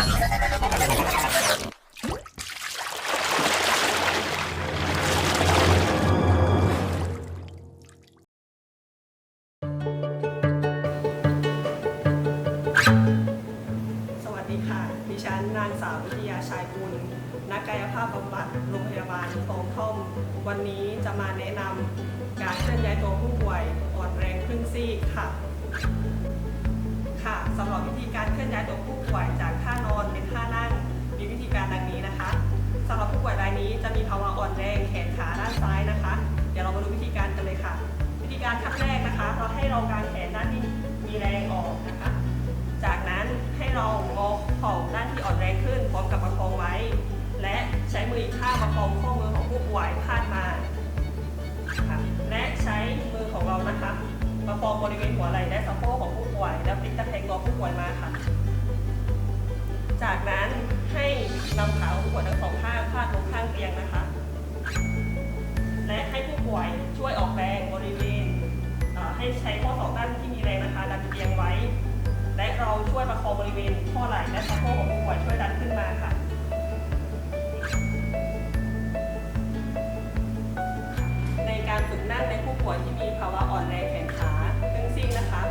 สวัสดีค่ะ ดิฉันนางสาววิทยาชัยกุล นักกายภาพบำบัดโรงพยาบาลคลองท่อม วันนี้จะมาแนะนำการเคลื่อนย้ายตัวผู้ป่วยอ่อนแรงครึ่งซีกค่ค่ะ สำหรับวิธีการเคลื่อนย้ายตัวผู้ป่วยจากท่านอนเป็นท่านั่ง มีวิธีการดังนี้นะคะสำหรับผู้ป่วยรายนี้จะมีภาวะอ่อนแรงแขนขาด้านซ้ายนะคะ เดี๋ยวเรามาดูวิธีการกันเลยค่ะ วิธีการขั้นแรกนะคะ เราให้เรากางแขนด้านที่มีแรงออกนะคะ จากนั้นให้เรางอเข่าด้านที่อ่อนแรงขึ้นพร้อมกับประคองไว้ และใช้มืออีกข้างประคองข้อมือของผู้ป่วยพาดมาค่ะและใช้มือของเรานะคะประคองบริเวณหัวไหล่และสะโพกของผู้ป่วยแล้วพลิกตะ ตัวผู้ป่วยมาค่ะ จากนั้นให้นำขาของผู้ป่วยทั้งสองข้างพาดลงข้างเตียงนะคะ และให้ผู้ป่วยช่วยออกแรงบริเวณให้ใช้ข้อศอกด้านที่มีแรงนะคะดันเตียงไว้ และเราช่วยประคองบริเวณข้อไหล่และสะโพกของผู้ป่วยช่วยดันขึ้นมาค่ะในการฝึกนั่งในผู้ป่วยที่มีภาวะอ่อนแรงแขนขาซึ่งซิ่งนะคะ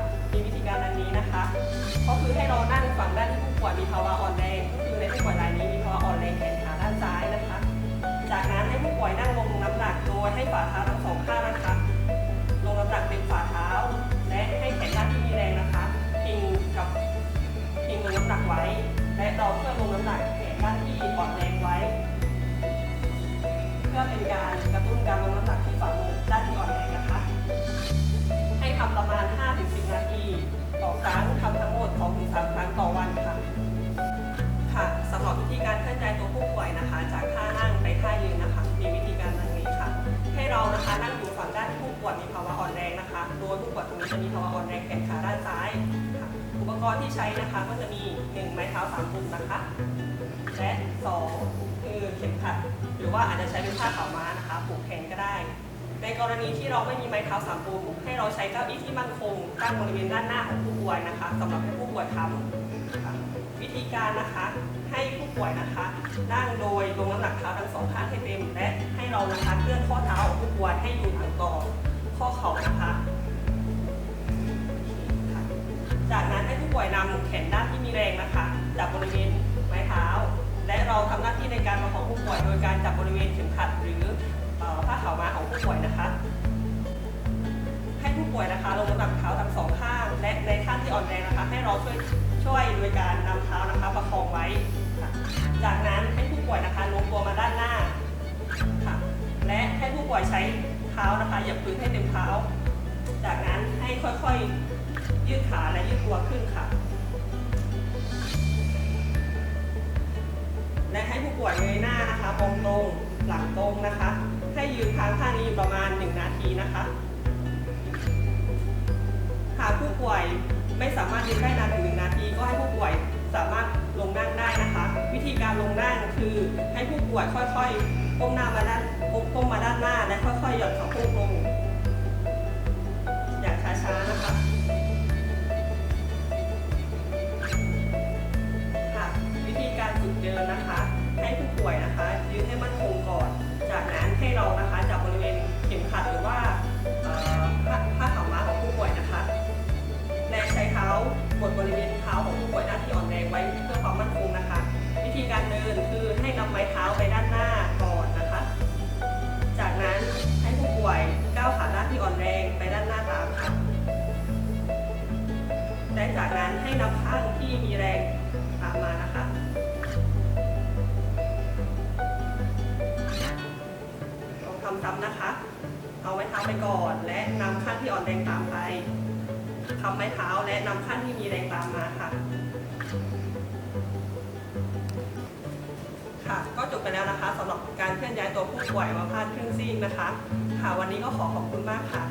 การดังนี้นะคะ ก็คือให้เรานั่งฝั่งด้านที่ผู้ป่วยมีภาวะอ่อนแรงก็คือในผู้ป่วยรายนี้มีภาวะอ่อนแรงแขนขาด้านซ้ายนะคะ จากนั้นให้ผู้ป่วยนั่งลงน้ำหนักโดยให้ฝ่าเท้าทั้งสองข้างนะคะลงน้ำหนักเต็มฝ่าเท้า และให้แขนด้านที่มีแรงนะคะพิงกับพิงลงน้ำหนักไว้ และเราเพื่อลงน้ำหนักแขนด้านที่อ่อนแรงไว้ เพื่อเป็นการกระตุ้นการลงน้ำหนักที่ฝ่ามือด้านที่อ่อนแรงนะคะ ให้ทำประมาณ5-10นาทีต่อ ครั้งทำทั้งหมด2-3ครั้งต่อวันค่ะ ค่ะสำหรับวิธีการเคลื่อนย้ายตัวผู้ป่วยนะคะ จากท่านั่งไปท่ายืนนะคะ มีวิธีการดังนี้ค่ะ ให้เรานะคะนั่งอยู่ฝั่งด้านผู้ป่วยมีภาวะอ่อนแรงนะคะ โดยผู้ป่วยตรงนี้จะมีภาวะอ่อนแรงแขนขาด้านซ้ายค่ะอุปกรณ์ที่ใช้นะคะก็จะมี 1 ไม้เท้า3ปุ่มนะคะ และ2คือเข็มขัด หรือว่าอาจจะใช้เป็นผ้าขาวม้านะคะผูกแขนก็ได้ ในกรณีที่เราไม่มีไม้เท้าสามปุ่มให้เราใช้เก้าอี้ที่มั่นคงตั้งบริเวณด้านหน้าของผู้ป่วยนะคะสำหรับให้ผู้ป่วยทำวิธีการนะคะให้ผู้ป่วยนะคะ นั่งโดยลงน้ำหนักเท้าทั้งสองข้างให้เต็มและให้เรานะคะเคลื่อนข้อเท้าของผู้ป่วยให้อยู่ห่างต่อข้อเข่านะคะจากนั้นให้ผู้ป่วยนำแขนด้านที่มีแรงนะคะจับบริเวณไม้เท้า และเราทำหน้าที่ในการประคองผู้ป่วยโดยการจับบริเวณเข็มขัดหรือ ผ้าขาวม้าของผู้ป่วยนะคะ ให้ผู้ป่วยนะคะลงน้ำหนักเท้าทั้งสองข้าง และในท่าที่อ่อนแรงนะคะ ให้เราช่วยช่วยโดยการนำเท้านะคะประคองไว้ จากนั้นให้ผู้ป่วยนะคะโน้มตัวมาด้านหน้าค่ะและให้ผู้ป่วยใช้เท้านะคะเหยียบพื้นให้เต็มเท้า จากนั้นให้ค่อยๆยืดขาและยืดตัวขึ้นค่ะและให้ผู้ป่วยเงยหน้านะคะมองตรงหลังตรงนะคะ ยืนค้างท่านี้อยู่ประมาณ 1 นาทีนะคะ หากผู้ป่วยไม่สามารถยืนได้นานถึงหนึ่งนาที ก็ให้ผู้ป่วยสามารถลงนั่งได้นะคะ วิธีการลงนั่งคือให้ผู้ป่วยค่อยๆก้มหน้ามาด้านก้มมาด้านหน้าและค่อยๆหย่อนสะโพกลงอย่างช้าๆนะคะ จากนั้นให้นำข้างที่มีแรงตามมานะคะลองทำซ้ำนะคะ เอาไม้เท้าไปก่อน และนำข้างที่อ่อนแรงตามไปทำไม้เท้าและนำข้างที่มีแรงตามมาค่ะค่ะ ก็จบไปแล้วนะคะสำหรับการเคลื่อนย้ายตัวผู้ป่วยมาพาดครึ่งซีกนะคะ ค่ะวันนี้ก็ขอขอบคุณมากค่ะ